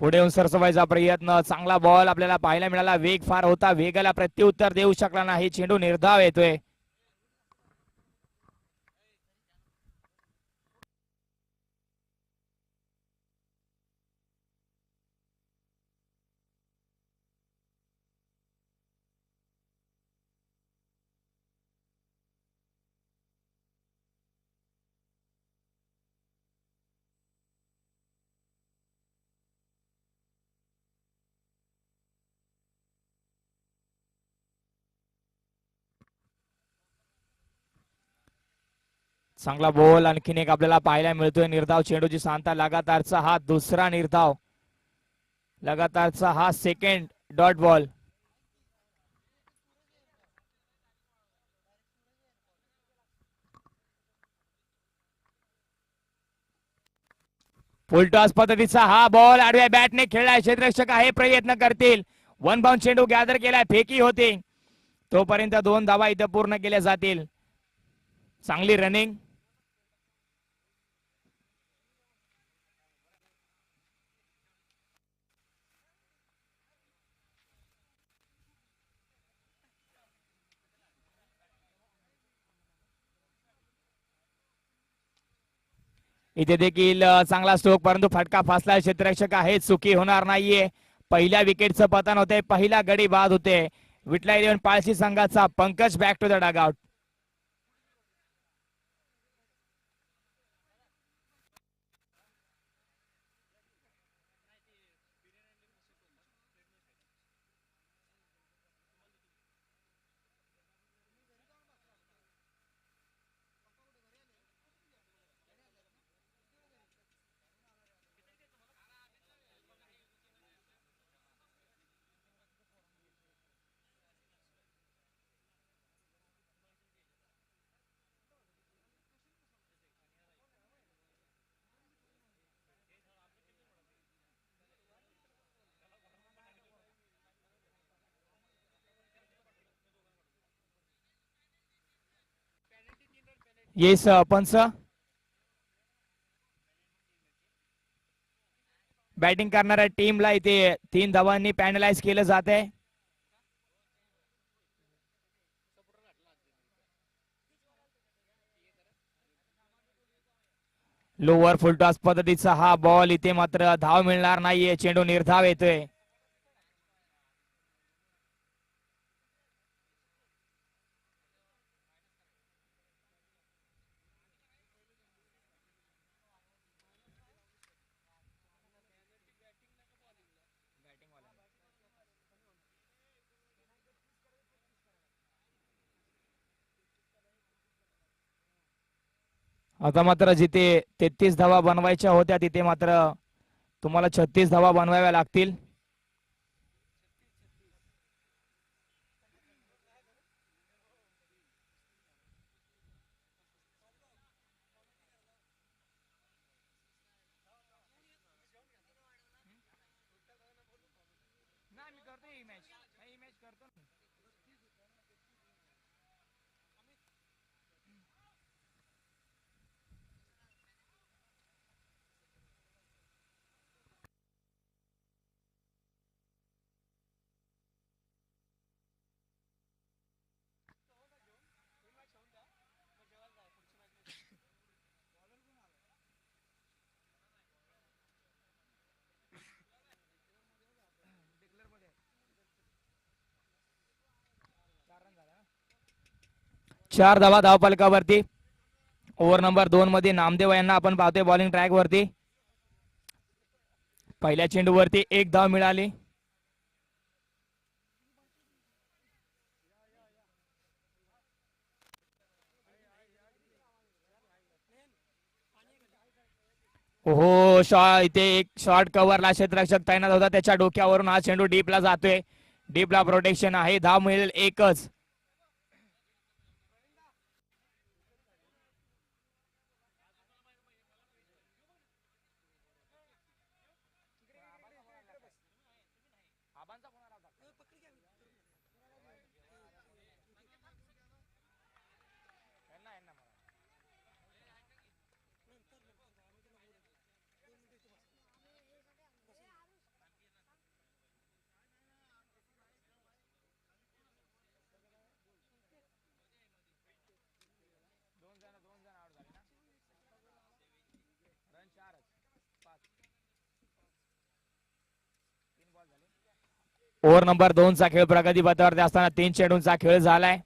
पुढे येऊन सरसवायचा प्रयत्न. चांगला बॉल आपल्याला पाहायला मिळाला. वेग फार होता. वेगाला प्रत्युत्तर देऊ शकला नाही. चेंडू निर्धाव येतोय. चांगला बॉल आणखीन एक आपल्याला पाहायला मिळतोय. निर्धाव चेंडूची सांगता लगातारचा हा दुसरा निर्धाव. लगातारचा हा सेकंड डॉट बॉल फुलटॉस पद्धतीचा हा बॉल आडव्या बॅटने खेळलाय. क्षेत्ररक्षक आहे प्रयत्न करतील. वन बाउंड चेंडू गॅदर केलाय फेकी होते. तोपर्यंत दोन धावा इथं पूर्ण केल्या जातील. चांगली रनिंग इथे देखील चांगला स्ट्रोक परंतु फटका फासला. क्षेत्ररक्षक आहे चुकी होणार नाहीये. पहिल्या विकेटचं पतन होते पहिला गडी बाद होते विटला इलेव्हन पाळशी संघाचा Pankaj back to the dugout yes punch batting करणाऱ्या टीमला इथे तीन धावांनी पॅनलाइज केलं जात आहे. लोअर फुलटॉस पद्धतीचा हा बॉल इथे मात्र धाव मिळणार नाहीये. चेंडू निर्धाव येतोय. आता मात्र जिथे तेहतीस धावा बनवायच्या होत्या तिथे मात्र तुम्हाला छत्तीस धावा बनवाव्या लागतील. चार धावा धावपलकावरती. ओव्हर नंबर दोन मध्ये नामदेव यांना आपण पाहतोय बॉलिंग ट्रॅक वरती. पहिल्या चेंडूवरती एक धाव मिळाली. हो शॉ इथे एक शॉर्ट कव्हरला क्षेत्ररक्षक तैनात होता. त्याच्या डोक्यावरून हा चेंडू डीपला जातोय. डीपला प्रोटेक्शन आहे. धाव मिळेल एकच. ओव्हर नंबर दोनचा खेळ प्रगती पथावरती असताना तीन चेंडूंचा खेळ झालाय.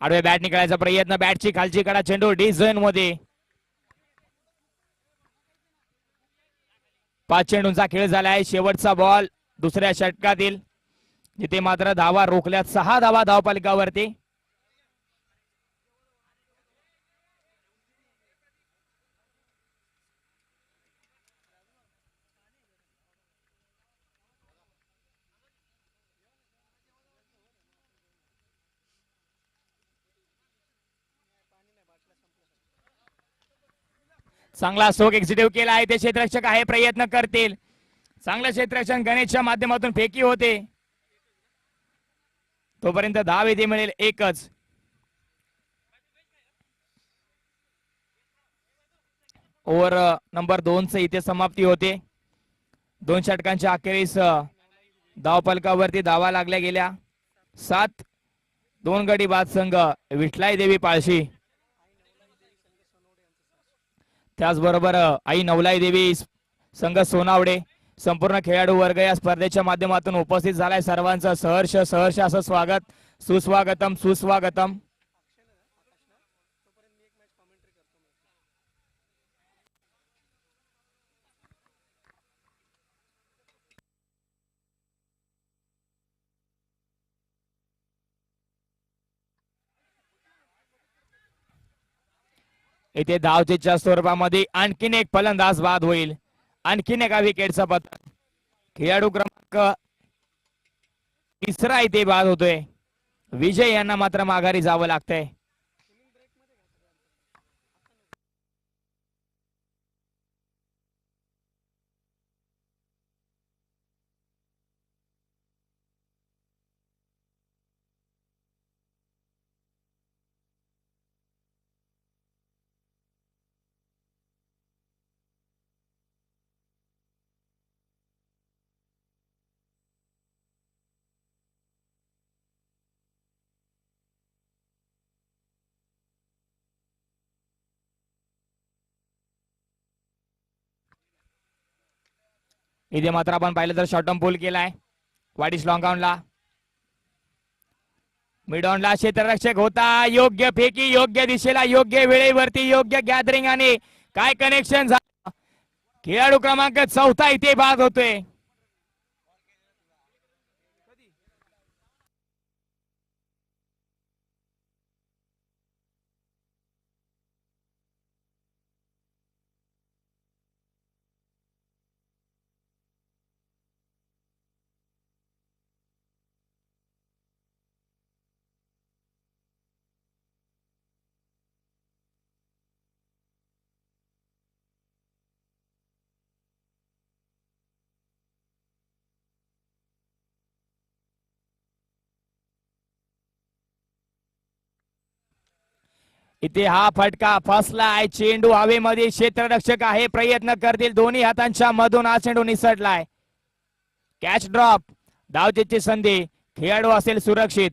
आडवे बॅट निघायचा प्रयत्न. बॅटची खालची कडा चेंडू. डी झोनमध्ये पाच चेंडूंचा खेळ झाला आहे शेवटचा बॉल दुसऱ्या षटकातील. जिथे मात्र धावा रोखल्यात. सहा धावा धावपालिकावरती. चांगला स्ट्रोक एक्झिटिव्ह केला आहे ते क्षेत्ररक्षक आहे प्रयत्न करतील. चांगलं क्षेत्ररक्षण गणेशच्या माध्यमातून फेकी होते. तोपर्यंत धाव येथे मिळेल एकच. ओव्हर नंबर दोनच इथे समाप्ती होते. दोन षटकांच्या अखेरीस धावपलकावरती धावा लागल्या गेल्या. सात दोन गडी बाद संघ विठलाई देवी पाळशी. त्याचबरोबर आई नवलाई देवी संघ सोनावडे संपूर्ण खेळाडू वर्ग या स्पर्धेच्या माध्यमातून उपस्थित झालाय. सर्वांचं सहर्ष सहर्ष असं स्वागत. सुस्वागतम सुस्वागतम. इथे धावचेच्या स्वरूपामध्ये आणखीन एक फलंदाज बाद होईल. आणखीन एका विकेटचा पत खेळाडू क्रमांक तिसरा इथे बाद होतोय. विजय यांना मात्र माघारी जावं लागतंय. इथे मात्र आपण पाहिलं तर शॉर्ट टर्म पूल केलाय. वाडीस लॉंग ला. मिडॉनला क्षेत्ररक्षक होता. योग्य फेकी योग्य दिशेला योग्य वेळेवरती योग्य गॅदरिंग आणि काय कनेक्शन झालं खेळाडू क्रमांक चौथा इथे बाद होतोय. इथे हा फटका फसला आहे चेंडू हवेमध्ये क्षेत्ररक्षक आहे. प्रयत्न करतील. दोन्ही हातांच्या मधून हा चेंडू निसटलाय. कॅच ड्रॉप धावचेची संधी. खेळाडू असेल सुरक्षित.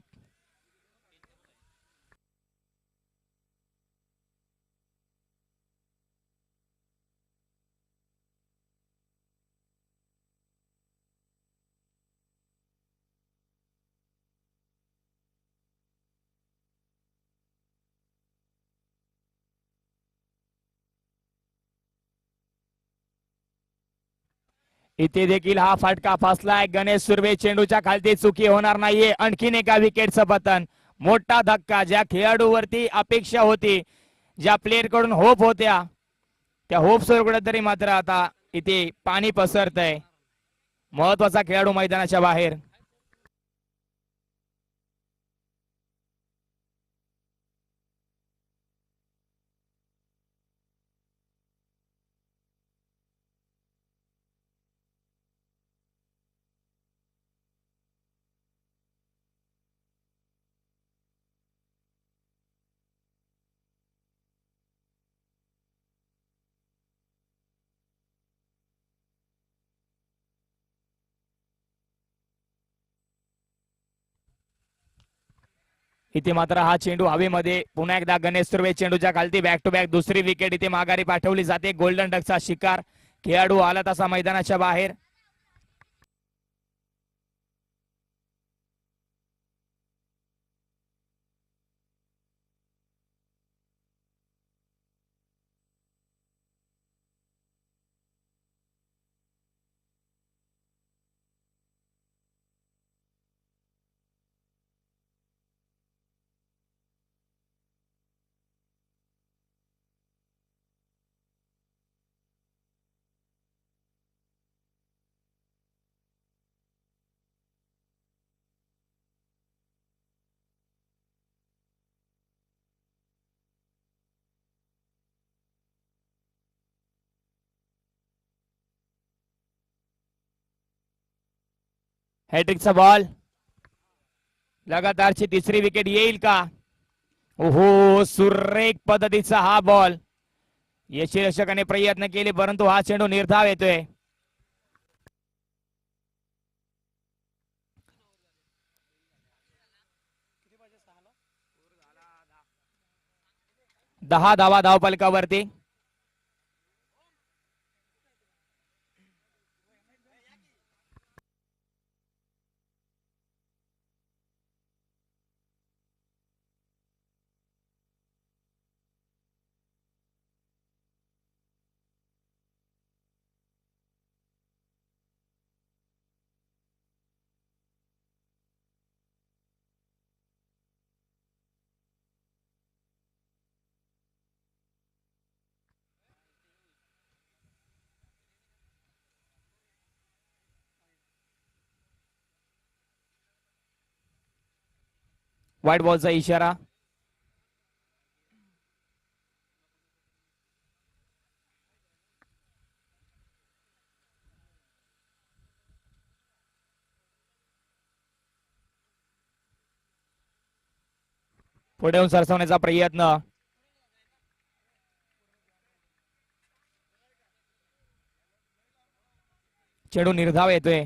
इथे देखील हा फटका फसलाय. गणेश सुर्वे चेंडूच्या खालती चुकी होणार नाहीये. आणखीन एका विकेटचं पतन मोठा धक्का ज्या खेळाडूवरती अपेक्षा होती ज्या प्लेअरकडून होप होत्या त्या होप वर कुठेतरी मात्र आता इथे पाणी पसरतय. महत्त्वाचा खेळाडू मैदानाच्या बाहेर. इथे मात्र हा चेंडू हवेमध्ये पुन्हा एकदा गणेश सुर्वे चेंडूच्या खालती बॅक टू बॅक दुसरी विकेट इथे माघारी पाठवली जाते. गोल्डन डकचा शिकार खेळाडू आला तसा मैदानाच्या बाहेर. हॅट्रिकचा बॉल लगातारची तिसरी विकेट येईल का? ओहो सुरेख पद्धतीचा हा बॉल यशरक्षकाने प्रयत्न केले परंतु हा चेंडू निर्धाव येतोय. दहा धावा धावपलकावरती. व्हाईट बॉलचा इशारा. पुढे येऊन सरसवण्याचा प्रयत्न. चेडू निर्धाव येतोय.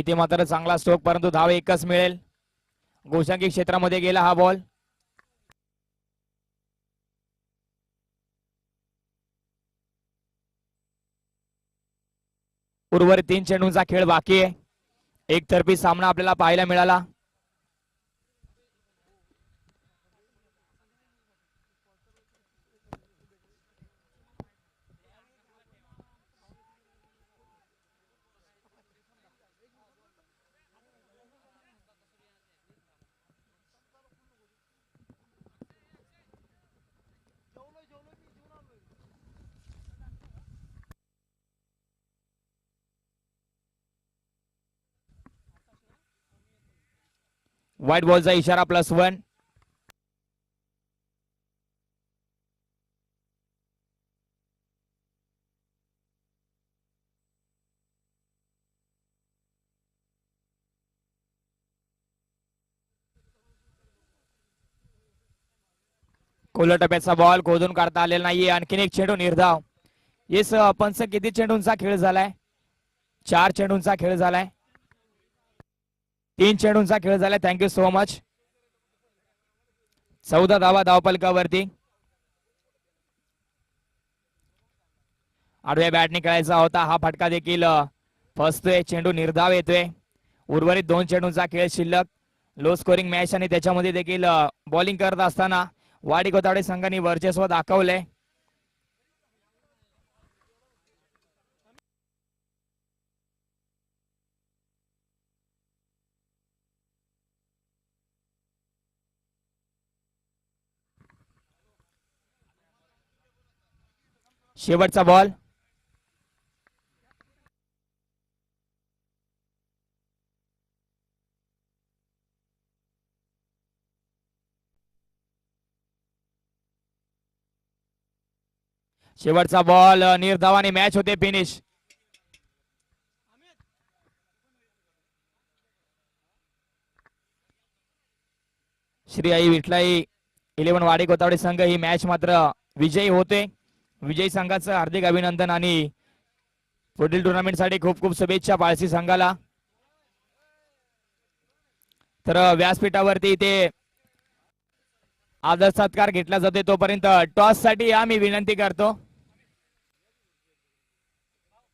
इथे मात्र चांगला स्ट्रोक परंतु धाव एकच मिळेल. गोशांकी क्षेत्रामध्ये गेला हा बॉल उर्वरित तीन चेंडूंचा खेळ बाकी आहे. एकतर्फी सामना आपल्याला पाहायला मिळाला. व्हाईट बॉलचा इशारा प्लस वन कोल्हा टप्प्याचा बॉल खोदून काढता आलेला नाहीये. आणखीन एक चेंडू निर्धाव. येस पंच किती चेंडूंचा खेळ झालाय? चार चेंडूंचा खेळ झालाय. तीन चेंडूंचा खेळ झाला. थँक्यू सो मच चौदा धावा धावपलकावरती. आडव्या बॅटने खेळायचा होता. हा फटका देखील फसतोय. चेंडू निर्धाव येतोय. उर्वरित दोन चेंडूंचा खेळ शिल्लक. लो स्कोरिंग मॅच आणि त्याच्यामध्ये देखील बॉलिंग करत असताना वाडी कोतावडे संघाने वर्चस्व दाखवलंय. शेवटचा बॉल. शेवटचा बॉल निर्धावाने मॅच होते फिनिश श्री आई विठलाई इलेव्हन वाडी गोतावडे संघ ही मॅच मात्र विजयी होते. विजयी संघाचं हार्दिक अभिनंदन आणि पुढील टुर्नामेंटसाठी खूप खूप शुभेच्छा पाळसी संघाला. तर व्यासपीठावरती इथे आदर सत्कार घेतला जाते तोपर्यंत टॉससाठी या मी विनंती करतो.